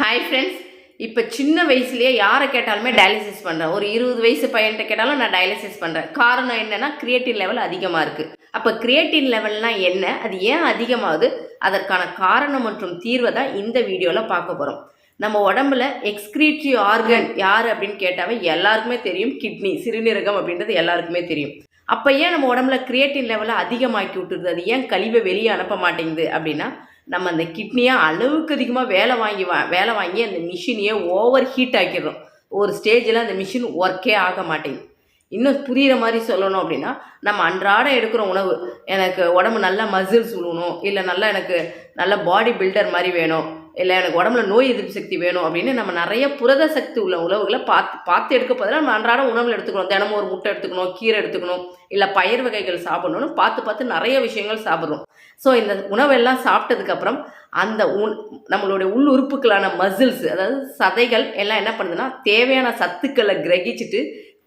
Hi friends இப்போ சின்ன வயசுலேயே யாரை கேட்டாலுமே டயாலிசிஸ் பண்ணுறேன் ஒரு இருபது வயசு பையன்கிட்ட கேட்டாலும் நான் டயாலிசிஸ் பண்ணுறேன் காரணம் என்னென்னா கிரியேட்டின் லெவல் அதிகமாக இருக்குது அப்போ கிரியேட்டின் லெவல்னால் என்ன? அது ஏன் அதிகமாகுது? அதற்கான காரணம் மற்றும் தீர்வை தான் இந்த வீடியோவில் பார்க்க போகிறோம் நம்ம உடம்புல எக்ஸ்கிரீட்ரி ஆர்கன் யார் அப்படின்னு கேட்டாவே எல்லாருக்குமே தெரியும். கிட்னி சிறுநீரகம் அப்படின்றது எல்லாருக்குமே தெரியும். அப்போ ஏன் நம்ம உடம்புல கிரியேட்டின் லெவலை அதிகமாக்கி விட்டுருது? அது ஏன் கழிவை வெளியே அனுப்ப மாட்டேங்குது அப்படின்னா நம்ம அந்த கிட்னியை அளவுக்கு அதிகமாக வேலை வாங்கி வா வேலை வாங்கி அந்த மிஷினையே ஓவர் ஹீட் ஆக்கிடுறோம். ஒரு ஸ்டேஜில் அந்த மிஷின் ஒர்க்கே ஆக மாட்டேங்குது. இன்னும் புரிகிற மாதிரி சொல்லணும் அப்படின்னா நம்ம அன்றாட எடுக்கிற உணவு. எனக்கு உடம்பு நல்லா மசில்ஸ் விழுணும் இல்லை நல்லா எனக்கு நல்ல பாடி பில்டர் மாதிரி வேணும் இல்லை எனக்கு உடம்புல நோய் எதிர்ப்பு சக்தி வேணும் அப்படின்னு நம்ம நிறைய புரத சக்தி உள்ள உணவுகளை பார்த்து பார்த்து எடுக்க பதிலாக நம்ம அன்றாட உணவில் எடுத்துக்கணும். தினமும் ஒரு முட்டை எடுத்துக்கணும் கீரை எடுத்துக்கணும் இல்லை பயிர் வகைகள் சாப்பிடணும்னு பார்த்து பார்த்து நிறைய விஷயங்கள் சாப்பிட்றோம். ஸோ இந்த உணவெல்லாம் சாப்பிட்டதுக்கப்புறம் அந்த உண் நம்மளுடைய உள் உறுப்புகளான மசில்ஸ் அதாவது சதைகள் எல்லாம் என்ன பண்ணுதுன்னா தேவையான சத்துக்களை கிரகிச்சிட்டு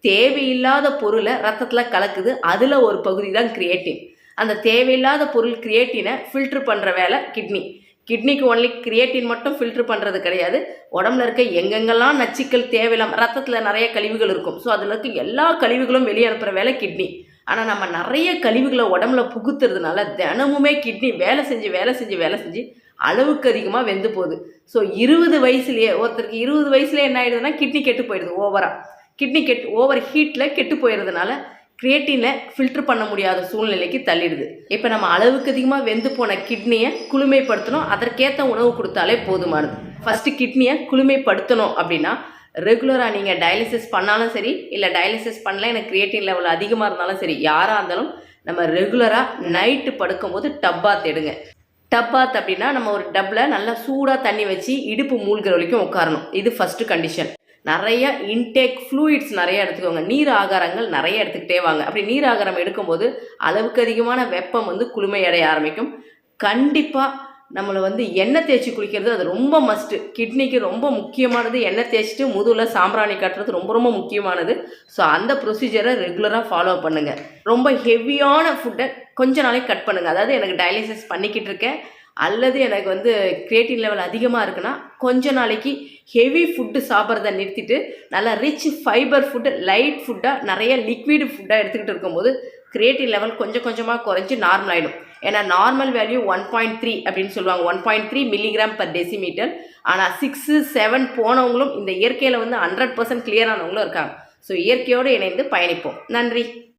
தேவையில்லாத பொருளை ரத்தத்தில் கலக்குது. அதில் ஒரு பகுதி தான் கிரியேட்டின் அந்த தேவையில்லாத பொருள் கிரியேட்டினை ஃபில்ட்ரு பண்ணுற வேலை கிட்னி கிட்னிக்கு ஒன்லி கிரியேட்டின் மட்டும் ஃபில்ட்ரு பண்ணுறது கிடையாது. உடம்புல இருக்க எங்கெங்கெல்லாம் நச்சுக்கள் தேவையில்லாமல் ரத்தத்தில் நிறைய கழிவுகள் இருக்கும். ஸோ அதில் இருக்க எல்லா கழிவுகளும் வெளியே அனுப்புகிற வேலை கிட்னி ஆனால் நம்ம நிறைய கழிவுகளை உடம்புல புகுத்துறதுனால தினமுமே கிட்னி வேலை செஞ்சு வேலை செஞ்சு வேலை செஞ்சு அளவுக்கு அதிகமாக வெந்து போகுது. ஸோ இருபது வயசுலேயே ஒருத்தருக்கு இருபது வயசுலேயே என்ன ஆயிடுதுன்னா கிட்னி கெட்டு போயிடுது ஓவராக கிட்னி கெட்டு ஓவர் ஹீட்டில் கெட்டு போயிடுறதுனால கிரியேட்டினை ஃபில்டர் பண்ண முடியாத சூழ்நிலைக்கு தள்ளிடுது. இப்போ நம்ம அளவுக்கு அதிகமாக வெந்து போன கிட்னியை குளுமைப்படுத்தணும். அதற்கேற்ற உணவு கொடுத்தாலே போதுமானது. ஃபஸ்ட்டு கிட்னியை குளுமைப்படுத்தணும் அப்படின்னா ரெகுலராக நீங்கள் டயாலிசிஸ் பண்ணாலும் சரி இல்லை டயாலிசிஸ் பண்ணல எனக்கு கிரியேட்டின் லெவல் அதிகமாக இருந்தாலும் சரி யாராக இருந்தாலும் நம்ம ரெகுலராக நைட்டு படுக்கும்போது டப்பாத் எடுங்க. டப்பாத் அப்படின்னா நம்ம ஒரு டப்பில் நல்லா சூடாக தண்ணி வச்சு இடுப்பு மூழ்கிற வரைக்கும் உட்காரணும். இது ஃபஸ்ட்டு கண்டிஷன் நிறைய இன்டேக் ஃப்ளூயிட்ஸ் நிறைய எடுத்துக்கோங்க. நீர் ஆகாரங்கள் நிறைய எடுத்துக்கிட்டே வாங்க. அப்படி நீர் ஆகாரம் எடுக்கும்போது அளவுக்கு அதிகமான வெப்பம் வந்து குளுமையடைய ஆரம்பிக்கும். கண்டிப்பாக நம்மளை வந்து எண்ணெய் தேய்ச்சி குளிக்கிறது அது ரொம்ப மஸ்ட்டு கிட்னிக்கு ரொம்ப முக்கியமானது எண்ணெய் தேய்ச்சிட்டு முதுகில் சாம்பிராணி கட்டுறது ரொம்ப ரொம்ப முக்கியமானது. ஸோ அந்த ப்ரொசீஜரை ரெகுலராக ஃபாலோ பண்ணுங்கள் ரொம்ப ஹெவியான ஃபுட்டை கொஞ்ச நாளைக்கு கட் பண்ணுங்கள் அதாவது எனக்கு டயாலிசிஸ் பண்ணிக்கிட்டு இருக்கேன். அல்லது எனக்கு வந்து கிரியேட்டின் லெவல் அதிகமாக இருக்குன்னா கொஞ்ச நாளைக்கு ஹெவி ஃபுட்டு சாப்பிட்றத நிறுத்திட்டு நல்லா ரிச் ஃபைபர் ஃபுட்டு லைட் ஃபுட்டாக நிறைய லிக்விட் ஃபுட்டாக எடுத்துக்கிட்டு இருக்கும்போது கிரியேட்டின் லெவல் கொஞ்சம் கொஞ்சமாக குறைஞ்சி நார்மல் ஆகிடும் ஏன்னா normal value one point three அப்படின்னு சொல்லுவாங்க. One point three milligram per decimetre ஆனால் சிக்ஸு செவன் போனவங்களும் இந்த இயற்கையில் வந்து ஹண்ட்ரட் பர்சன்ட் கிளியரானவங்களும் இருக்காங்க. ஸோ இயற்கையோடு இணைந்து பயணிப்போம். நன்றி.